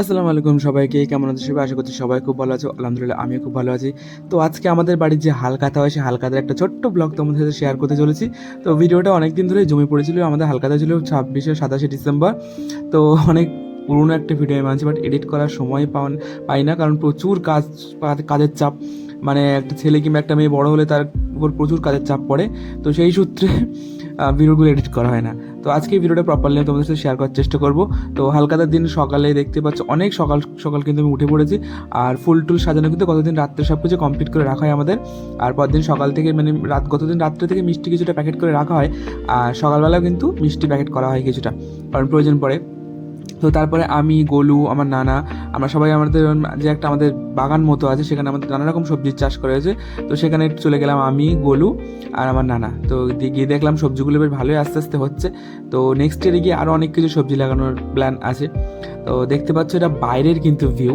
আসসালামু আলাইকুম সবাইকে, কেমন আছে সবাই? আশা করছি সবাই খুব ভালো আছো। আলহামদুলিল্লাহ, আমিও খুব ভালো আছি। তো আজকে আমাদের বাড়ির যে হালকাতা হয় সেই হালকাতার একটা ছোট্ট ব্লগ তোমাদের সাথে শেয়ার করতে চলেছি। তো ভিডিওটা অনেক দিন ধরেই জমে পড়েছিল, আমাদের হালকাতা ছিল ছাব্বিশে সাতাশে ডিসেম্বর। তো অনেক পুরনো একটা ভিডিও আমি বাট এডিট করার সময় পাওয়ান পাই না, কারণ প্রচুর কাজ কাজের চাপ। মানে একটা ছেলে কিংবা একটা মেয়ে বড় হলে তার উপর প্রচুর কাজের চাপ পড়ে। তো সেই সূত্রে ভিডিওগুলো এডিট করা হয় না। তো আজকে ভিডিওটা প্রপারলি আমি তোমাদের সাথে শেয়ার করার চেষ্টা করব। তো হালকাতার দিন সকালে দেখতে পাচ্ছ, অনেক সকাল সকাল কিন্তু আমি উঠে পড়েছি। আর ফুল টুল সাজানো কিন্তু গতদিন রাত্রে সব কিছু কমপ্লিট করে রাখা হয় আমাদের। আর পরদিন সকাল থেকে মানে রাত, গতদিন রাত্রে থেকে মিষ্টি কিছুটা প্যাকেট করে রাখা হয়। আর সকালবেলাও কিন্তু মিষ্টি প্যাকেট করা হয় কিছুটা, কারণ প্রয়োজন পড়ে। তো তারপরে আমি, গোলু, আমার নানা, আমরা সবাই আমাদের যে একটা আমাদের বাগান মতো আছে, সেখানে আমাদের নানা রকম সবজির চাষ করা হয়েছে। তো সেখানে চলে গেলাম আমি, গোলু আর আমার নানা। তো গিয়ে দেখলাম সবজিগুলো বেশ ভালোই আস্তে আস্তে হচ্ছে। তো নেক্সট ইয়ারে গিয়ে আরও অনেক কিছু সবজি লাগানোর প্ল্যান আছে। তো দেখতে পাচ্ছ এটা বাইরের কিন্তু ভিউ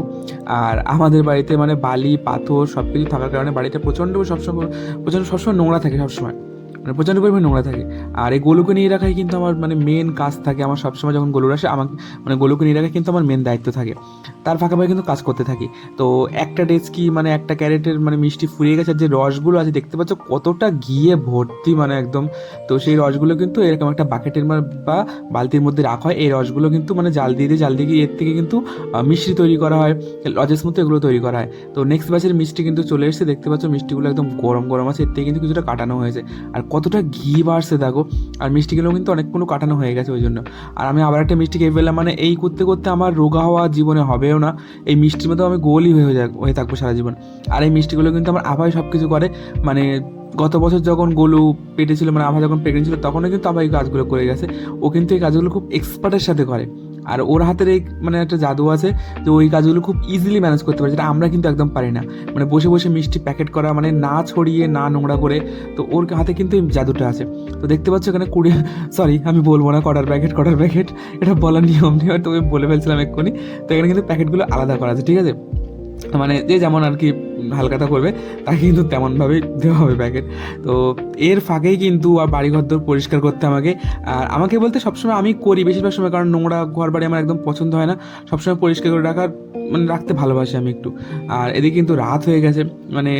আর আমাদের বাড়িতে মানে বালি, পাথর সব কিছু থাকার কারণে বাড়িটা প্রচণ্ড সবসময় প্রচণ্ড সবসময় নোংরা থাকে সবসময়। মানে প্রচণ্ড পরিমাণে নোংরা থাকে। আর এই গোলুকে নিয়ে রাখাই কিন্তু আমার মানে মেন কাজ থাকে। আমার সবসময় যখন গোলুর আসে, আমাকে মানে গোলুকে নিয়ে রাখা কিন্তু আমার মেন দায়িত্ব থাকে। তার ফাঁকা ফাঁকা কিন্তু কাজ করতে থাকি। তো একটা ডেস্কি মানে একটা ক্যারেটের মানে মিষ্টি ফুরিয়ে গেছে যে রসগুলো আছে, দেখতে পাচ্ছ কতটা গিয়ে ভর্তি মানে একদম। তো সেই রসগুলো কিন্তু এরকম একটা বাকেটের বা বালতির মধ্যে রাখা হয়। এই রসগুলো কিন্তু মানে জাল দিয়ে দিয়ে, জাল দিয়ে এর থেকে কিন্তু মিষ্টি তৈরি করা হয়। লজেস মতো এগুলো তৈরি করা হয়। তো নেক্সট ব্যাচের মিষ্টি কিন্তু চলে এসেছে। দেখতে পাচ্ছ মিষ্টিগুলো একদম গরম গরম আছে। এর থেকে কিন্তু কিছুটা কাটানো হয়েছে। আর কতটা ঘি বাড়ছে দেখো। আর মিষ্টিগুলো কিন্তু অনেকগুলো কাটানো হয়ে গেছে ওই জন্য। আর আমি আবার একটা মিষ্টি খেয়ে ফেললাম মানে এই করতে করতে আমার রোগা হওয়া জীবনে হবেও না। এই মিষ্টির মতো আমি গোলই হয়ে যাক হয়ে থাকব সারা জীবন। আর এই মিষ্টিগুলো কিন্তু আমার আভাই সব কিছু করে। মানে গত বছর যখন গোলু পেটে ছিল মানে আভা যখন প্রেগনেন্ট ছিল, তখনও কিন্তু আভা এই কাজগুলো করে গেছে। ও কিন্তু এই কাজগুলো খুব এক্সপার্টের সাথে করে। আর ওর হাতের এই মানে একটা জাদু আছে যে ওই কাজগুলো খুব ইজিলি ম্যানেজ করতে পারে, যেটা আমরা কিন্তু একদম পারি না। মানে বসে বসে মিষ্টি প্যাকেট করা মানে না ছড়িয়ে, না নোংরা করে, তো ওর হাতে কিন্তু এই জাদুটা আছে। তো দেখতে পাচ্ছ এখানে কুড়ি সরি আমি বলব না কটার প্যাকেট কটার প্যাকেট এটা বলার নিয়ম নেই আমি বলে ফেলছিলাম এক্ষুনি। তো এখানে কিন্তু প্যাকেটগুলো আলাদা করা আছে, ঠিক আছে? মানে যে যেমন আর কি হালকাতা করবে তাকে কিন্তু তেমনভাবেই দেওয়া হবে প্যাকেট তো এর ফাঁকেই কিন্তু আর বাড়িঘর দর পরিষ্কার করতে আমাকে। আর আমাকে বলতে সবসময় আমি করি বেশিরভাগ সময়, কারণ নোংরা ঘর বাড়ি আমার একদম পছন্দ হয় না। সবসময় পরিষ্কার করে রাখার মানে রাখতে ভালোবাসি আমি একটু। আর এদিকে কিন্তু রাত হয়ে গেছে মানে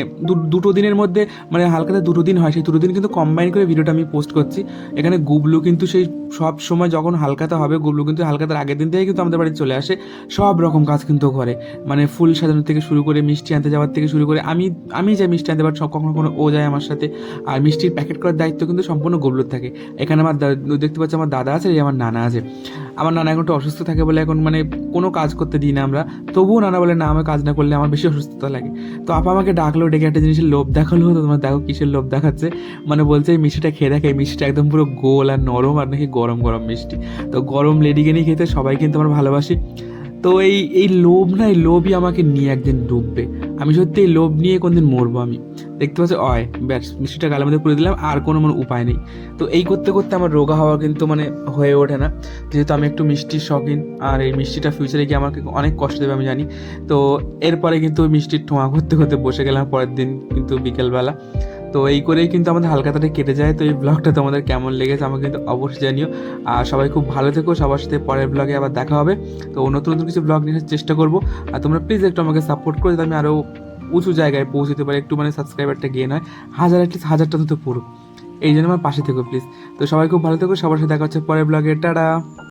দুটো দিনের মধ্যে মানে হালকাতে দুটো দিন হয়, সেই দুটো দিন কিন্তু কম্বাইন করে ভিডিওটা আমি পোস্ট করছি। এখানে গুবলু কিন্তু সেই সব সময় যখন হালকাতা হবে, গুবলু কিন্তু হালকাতার আগের দিন থেকে কিন্তু আমাদের বাড়ি চলে আসে। সব রকম কাজ কিন্তু করে। মানে ফুল সাজানো থেকে শুরু করে মিষ্টি আনতে যাওয়ার থেকে শুরু করে আমি আমি যাই মিষ্টি আনতে পারি কখনো কখনো ও যায় আমার সাথে। আর মিষ্টির প্যাকেট করার দায়িত্ব কিন্তু সম্পূর্ণ গবলুর থাকে। এখানে আমার দেখতে পাচ্ছি আমার দাদা আছে আমার নানা আছে। আমার নানা এখন একটু অসুস্থ থাকে বলে এখন মানে কোনো কাজ করতে দিই না আমরা। তবুও নানা বলে, না, আমার কাজ না করলে আমার বেশি অসুস্থতা লাগে। তো আপা আমাকে ডাকলো, ডেকে একটা জিনিসের লোভ দেখাল, তো তোমার দেখো কিসের লোভ দেখাচ্ছে। মানে বলছে, এই মিষ্টিটা খেয়ে দেখে, এই মিষ্টিটা একদম পুরো গোল আর নরম আর নাকি গরম গরম মিষ্টি। তো গরম লেডিকে নিয়ে খেতে সবাই কিন্তু আমার ভালোবাসি। তো এই এই লোভ না, এই লোভই আমাকে নিয়ে একদিন ডুববে। আমি সত্যি এই লোভ নিয়ে কোনদিন মরবো আমি। দেখতে পাচ্ছি, অয়, ব্যাস, মিষ্টিটা গালের মধ্যে পুরে দিলাম, আর কোনো মানে উপায় নেই। তো এই করতে করতে আমার রোগা হওয়া কিন্তু মানে হয়ে ওঠে না। যেহেতু আমি একটু মিষ্টির শখিন, আর এই মিষ্টিটা ফিউচারে গিয়ে আমাকে অনেক কষ্ট দেবে, আমি জানি। তো এরপরে কিন্তু ওই মিষ্টির ঠোঁয়া করতে করতে বসে গেলাম, পরের দিন কিন্তু বিকেলবেলা। তো এই করেই কিন্তু আমাদের হালকাতাটা কেটে যায়। তো এই ব্লগটা তোমাদের কেমন লেগেছে আমাকে কিন্তু অবশ্যই জানিও। আর সবাই খুব ভালো থেকো, সবার সাথে পরের ব্লগে আবার দেখা হবে। তো নতুন নতুন কিছু ব্লগ নিয়ে চেষ্টা করব। আর তোমরা প্লিজ একটু আমাকে সাপোর্ট করে আমি আরও উঁচু জায়গায় পৌঁছতে পারি। একটু মানে সাবস্ক্রাইবারটা গিয়ে নয়, হাজার অ্যাটলিস্ট হাজারটা তো পুরো এই জন্য আমার পাশে থেকো প্লিজ তো সবাই খুব ভালো থেকো, সবার সাথে দেখা হচ্ছে পরের ব্লগে টাটা!